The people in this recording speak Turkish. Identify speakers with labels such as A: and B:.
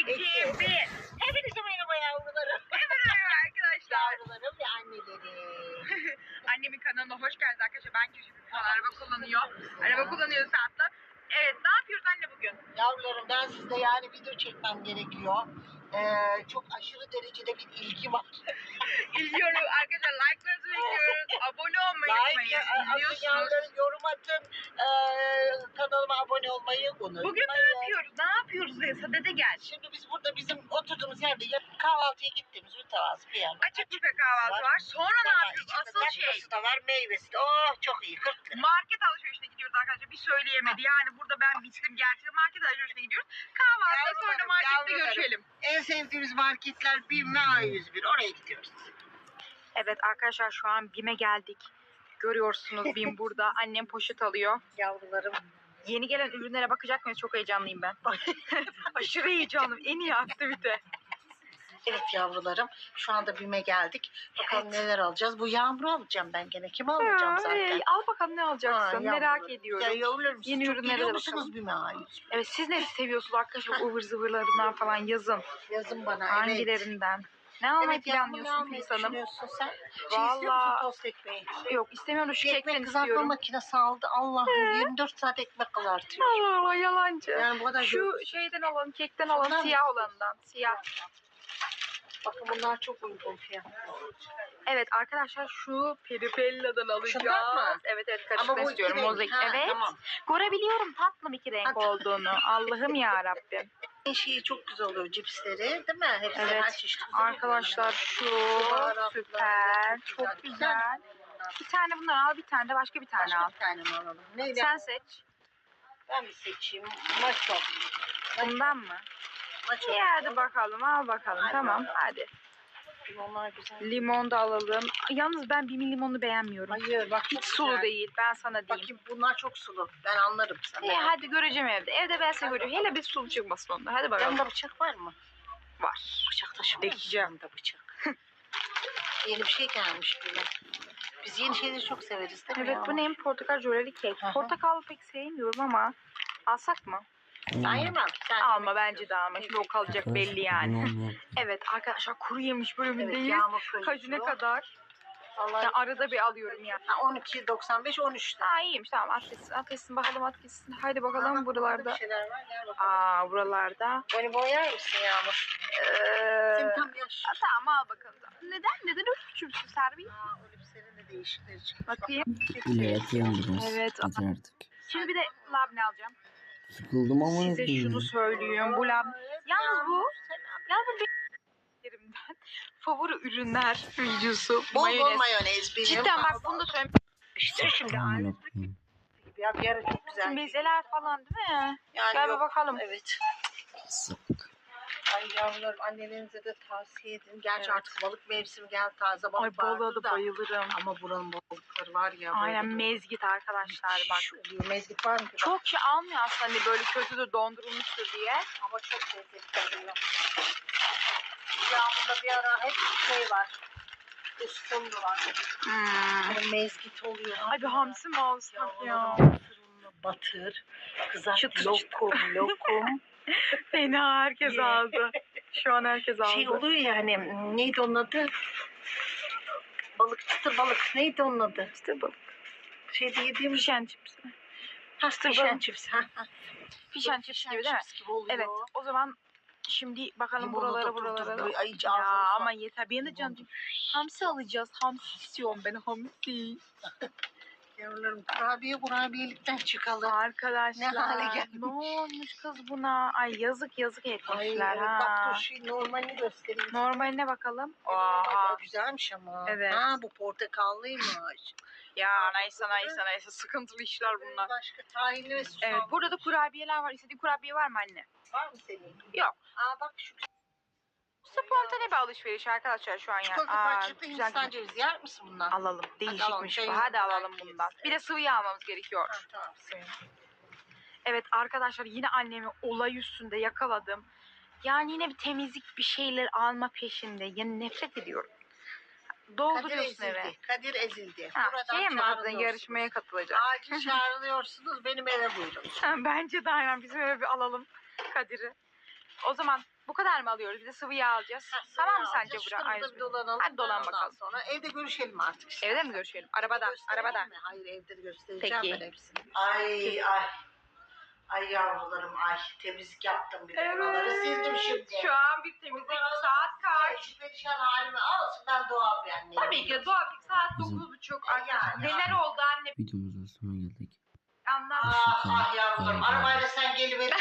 A: iki, bir.
B: Hepinize merhaba yavrularım.
A: Merhaba arkadaşlar.
B: Yavrularım ve anneleri.
A: Annemin kanalına hoş geldiniz arkadaşlar. Ben Gülşen şu an araba kullanıyor. Araba kullanıyor Saat'la. Evet ne yapıyoruz anne bugün?
B: Yavrularım ben sizde yani video çekmem gerekiyor. Ee, çok aşırı derecede bir ilgi var.
A: İzliyoruz arkadaşlar. Like'larınızı bekliyoruz. Abone olmayı
B: Like,
A: unutmayın.
B: atın
A: İzliyorsunuz.
B: yavrularım, yorum atın. Ee, kanalıma abone olmayı unutmayın.
A: Bugün ne yapıyoruz? Ne yapıyoruz Sadede gel.
B: Şimdi burada bizim oturduğumuz yerde ya- kahvaltıya gittiğimiz mütevazı bir yer.
A: Açık büfe kahvaltı var. Sonra ne yapıyoruz?
B: içinde
A: Asıl şey.
B: tatlısı da var, meyvesi de. Oh çok iyi, 40 lira.
A: Market alışverişine gidiyoruz arkadaşlar. Bir söyleyemedi. Yani burada ben bittim gerçekten. Market alışverişine gidiyoruz. Kahvaltıda sonra
B: Yavrularım,
A: markette
B: yavrularım.
A: görüşelim.
B: En sevdiğimiz marketler BİM ve A101. Oraya gidiyoruz.
A: Evet arkadaşlar şu an BİM'e geldik. Görüyorsunuz BİM burada. Annem poşet alıyor.
B: Yavrularım.
A: Yeni gelen ürünlere bakacak mıyız? Çok heyecanlıyım ben. Aşırı heyecanlıyım. En iyi aktivite.
B: Evet yavrularım. Şu anda BİM'e geldik. Bakalım neler alacağız. Bu yağmuru alacağım ben gene. Kim alacağım
A: Ay,
B: zaten?
A: al bakalım ne alacaksın.
B: Ha,
A: Merak
B: yavrularım.
A: ediyorum.
B: Ya yavrularım siz
A: Yeni
B: çok
A: ürünlere de
B: musunuz
A: bakalım.
B: BİM'e?
A: Evet siz ne seviyorsunuz arkadaşlar? Ivır zıvırlarından falan yazın.
B: Yazın bana. Evet.
A: Hangilerinden? Ne almayı
B: Evet ne almayı
A: Filiz Hanım?
B: düşünüyorsun sen? Şey istiyor musun
A: Vallahi
B: tost ekmeği?
A: yok istemiyorum şu
B: ekmek
A: kekten
B: kızartma
A: istiyorum.
B: makinesi aldı. Allah'ım 24 saat ekmek kızartıyor.
A: Allah Allah yalancı.
B: Yani bu kadar
A: Şu
B: görüyorsun.
A: şeyden alalım, kekten
B: Şundan
A: alalım,
B: mı?
A: siyah olandan. Siyah.
B: Bakın bunlar çok uygun fiyat.
A: Evet arkadaşlar şu peripella'dan alacağız.
B: Şundan mı?
A: Evet evet karışık
B: iki
A: istiyorum.
B: renk.
A: Mozaik.
B: Ha,
A: evet.
B: Tamam.
A: Görebiliyorum tatlım iki renk olduğunu. Allah'ım ya Rabbim.
B: Şeyi çok güzel oluyor cipsleri değil mi? Hepsi
A: Evet.
B: her çeşit güzel.
A: Arkadaşlar şu
B: Baharatlar
A: süper.
B: çok
A: Çok
B: güzel.
A: güzel. Bir tane bundan al, bir tane de başka bir tane
B: Başka
A: al.
B: bir tane mi alalım? Neyle?
A: Sen seç.
B: Ben bir seçeyim. Maço.
A: Bundan mı?
B: Maço.
A: İyi hadi bakalım al bakalım.
B: Hadi
A: Tamam
B: bakalım.
A: hadi.
B: Onlar güzel.
A: Limon da alalım. Yalnız ben bir limonlu beğenmiyorum.
B: Hayır bak
A: Hiç sulu değil ben sana diyeyim.
B: Bakayım bunlar çok sulu. Ben anlarım sana.
A: İyi hadi göreceğim evde. Evde ben seni görüyorum. Hele bir sulu çıkmasın onda. Hadi bakalım.
B: Yanında bıçak var mı?
A: Var.
B: Bıçak taşımıyor musun?
A: Dekeceğim.
B: Yanında bıçak. yeni bir şey gelmiş bile. Biz yeni şeyleri çok severiz değil mi?
A: Evet bu
B: ya?
A: neyim? Portakal jöleli kek.
B: Hı hı.
A: Portakal pek sevmiyorum ama alsak mı?
B: Sen yemem. Sen
A: Alma bence. Şimdi o kalacak belli yani.
C: yani.
A: Evet arkadaşlar kuru yemiş
B: Evet
A: bölümündeyiz.
B: kayıyor.
A: Kaju ne kadar?
B: Vallahi
A: Ya arada bir alıyorum ya.
B: Ha, 12.95 13 lira.
A: Aa iyiymiş tamam at gitsin at gitsin bakalım at gitsin. Haydi bakalım
B: Aha,
A: buralarda.
B: Bir şeyler var. Gel bakalım.
A: Aa buralarda.
B: Beni boyar mısın Yağmur?
A: Ee,
B: Senin tam yaş.
A: Aa, tamam al bakalım. Neden? Neden öyle küçülsün Servi?
B: Aa, elbisenin de değişikleri çıkmış.
A: Bakayım. Evet,
C: Yeter artık.
A: Şimdi bir de labne alacağım.
C: Sıkıldım ama
A: Size şunu söyleyeyim. Bu lab... Yalnız bu, yalnız bu benim favori ürünler videosu.
B: Bol bol
A: mayonez.
B: mayonez benim.
A: Cidden bak bunu da söyleyeyim.
B: İşte şimdi aynı ya bir ara çok güzel.
A: Mezeler falan değil mi?
B: Yani
A: Gel bir
B: yok.
A: bakalım.
B: Evet. Yavrularım annelerinize de tavsiye edin. Gerçi
A: Evet.
B: artık balık mevsimi geldi taze balık
A: Ay balığa da bayılırım.
B: Ama buranın balıkları var ya.
A: Aynen
B: böyle
A: mezgit arkadaşlar bak.
B: Oluyor. Mezgit var mı? ki?
A: Çok şey almıyor aslında hani böyle kötüdür dondurulmuştur diye.
B: Ama çok lezzetli oluyor. Yağmurda bir ara hep şey var. Uskumru var.
A: Hmm.
B: Böyle mezgit oluyor.
A: Ay bir hamsi mi alsak ya?
B: Fırınla batır. Kızart lokum lokum.
A: Fena herkes aldı. Şu an herkes aldı.
B: şey oluyor yani neydi onun adı? Balık çıtır balık. Neydi onun adı?
A: İşte bu.
B: Şeyde yediğimiz
A: Fişen chips.
B: Ha,
A: çıtır
B: fişen
A: balık.
B: ha.
A: Fişen chips gibi değil mi?
B: gibi oluyor.
A: Evet. O zaman şimdi bakalım buralara buralara.
B: durdurdu. Ay,
A: Ya ama yeter. Benim de canım. Hamsi alacağız. Hamsi istiyorum ben hamsi.
B: Yavrularım kurabiye kurabiyelikten çıkalım.
A: Arkadaşlar.
B: Ne hale gelmiş?
A: Ne olmuş kız buna? Ay yazık yazık
B: Ay
A: etmişler
B: evet,
A: ha.
B: bak dur şu normalini göstereyim.
A: Normaline bakalım.
B: Aa,
A: Oha.
B: güzelmiş ama.
A: Evet.
B: Ha bu portakallıymış.
A: Ya neyse neyse neyse sıkıntılı işler bunlar.
B: Başka tahinli ve susam.
A: Evet burada da kurabiyeler var. İstediğin kurabiye var mı anne?
B: Var mı senin?
A: Yok.
B: Aa bak şu
A: Spontane bir alışveriş arkadaşlar şu an ya.
B: çikolata
A: güzel
B: Hindistan cevizi yer misin bundan?
A: Alalım. Değişikmiş bu. Hadi alalım bundan. Bir de sıvı yağ almamız gerekiyor.
B: Ha, tamam.
A: Evet arkadaşlar yine annemi olay üstünde yakaladım. Yani yine bir temizlik bir şeyler alma peşinde. Yani nefret ediyorum.
B: Kadir
A: Dolduruyorsun eve.
B: ezildi. Kadir ezildi.
A: Ha,
B: Buradan
A: şey mi adı
B: çağrılıyorsunuz.
A: yarışmaya katılacak.
B: Acil çağrılıyorsunuz benim eve buyurun.
A: Bence de aynen bizim eve bir alalım Kadir'i. O zaman bu kadar mı alıyoruz? Bir de sıvı yağ alacağız. tamam mı sence bura? Ayşe?
B: bir dolanalım.
A: Hadi dolan
B: Ondan
A: bakalım.
B: Sonra evde görüşelim artık. işte.
A: Evde mi görüşelim? Arabada,
B: Göstereyim
A: arabada.
B: mi? Hayır evde de göstereceğim
A: Peki.
B: ben hepsini. Ay ay. Ay yavrularım ay temizlik yaptım bir de buraları sildim şimdi.
A: Şu an bir temizlik saat kaç?
B: Şu perişan halimi alsın ben doğal bir anneyim.
A: Tabii ki doğal bir saat
C: Bizim-
A: 9.30.
B: Yani.
A: Neler oldu anne?
C: Videomuzun sonuna geldik.
A: Anlat.
B: Ah, ah yavrularım
C: Bay bay.
B: arabayla sen geliverin.